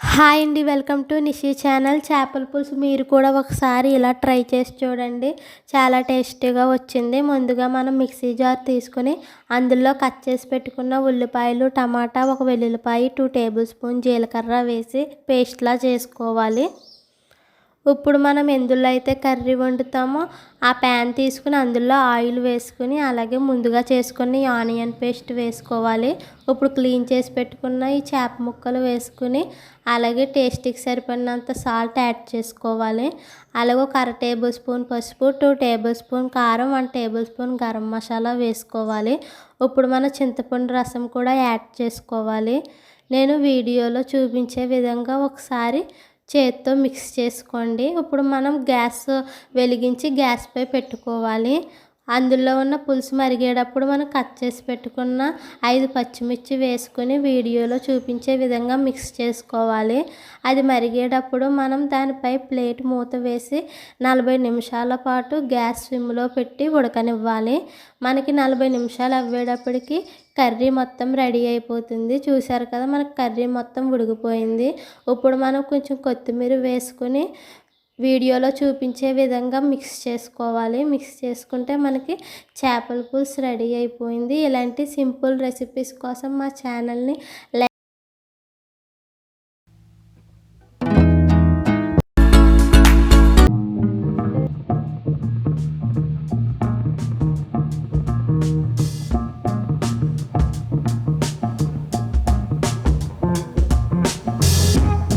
Hi అండి welcome to Nishi channel. చేపల పులుసు మీరు కూడా ఒకసారి ఇలా ట్రై చేసి చూడండి. చాలా టేస్టీగా వచ్చింది. ముందుగా మనం మిక్సీ జార్ తీసుకుని అందులో కట్ చేసి పెట్టుకున్న ఉల్లిపాయలు టమాటా ఒక వెల్లుల్లిపాయ టూ టేబుల్ స్పూన్ జీలకర్ర వేసి పేస్ట్లా చేసుకోవాలి. ఇప్పుడు మనం ఎందులో అయితే కర్రీ వండుతామో ఆ ప్యాన్ తీసుకుని అందులో ఆయిల్ వేసుకుని అలాగే ముందుగా చేసుకుని ఆనియన్ పేస్ట్ వేసుకోవాలి. ఇప్పుడు క్లీన్ చేసి పెట్టుకున్న ఈ చేప ముక్కలు వేసుకుని అలాగే టేస్ట్కి సరిపడినంత సాల్ట్ యాడ్ చేసుకోవాలి. అలాగే ఒక అర టేబుల్ స్పూన్ పసుపు టూ టేబుల్ స్పూన్ కారం one tablespoon garam masala వేసుకోవాలి. ఇప్పుడు మన చింతపండు రసం కూడా యాడ్ చేసుకోవాలి. నేను వీడియోలో చూపించే విధంగా ఒకసారి చేత్తో మిక్స్ చేసుకోండి. ఇప్పుడు మనం గ్యాస్ వెలిగించి గ్యాస్పై పెట్టుకోవాలి. అందులో ఉన్న పులుసు మరిగేటప్పుడు మనం కట్ చేసి పెట్టుకున్న ఐదు పచ్చిమిర్చి వేసుకొని వీడియోలో చూపించే విధంగా మిక్స్ చేసుకోవాలి. అది మరిగేటప్పుడు మనం దానిపై ప్లేట్ మూత వేసి నలభై నిమిషాల పాటు గ్యాస్ స్విమ్లో పెట్టి ఉడకనివ్వాలి. మనకి నలభై నిమిషాలు అవ్వేటప్పటికి కర్రీ మొత్తం రెడీ అయిపోతుంది. చూసారు కదా మనకు కర్రీ మొత్తం ఉడికిపోయింది. ఇప్పుడు మనం కొంచెం కొత్తిమీర వేసుకొని వీడియోలో చూపించే విధంగా మిక్స్ చేసుకోవాలి. మిక్స్ చేసుకుంటే మనకి చేపల పులుసు రెడీ అయిపోయింది. ఇలాంటి సింపుల్ రెసిపీస్ కోసం మా ఛానల్ని లైక్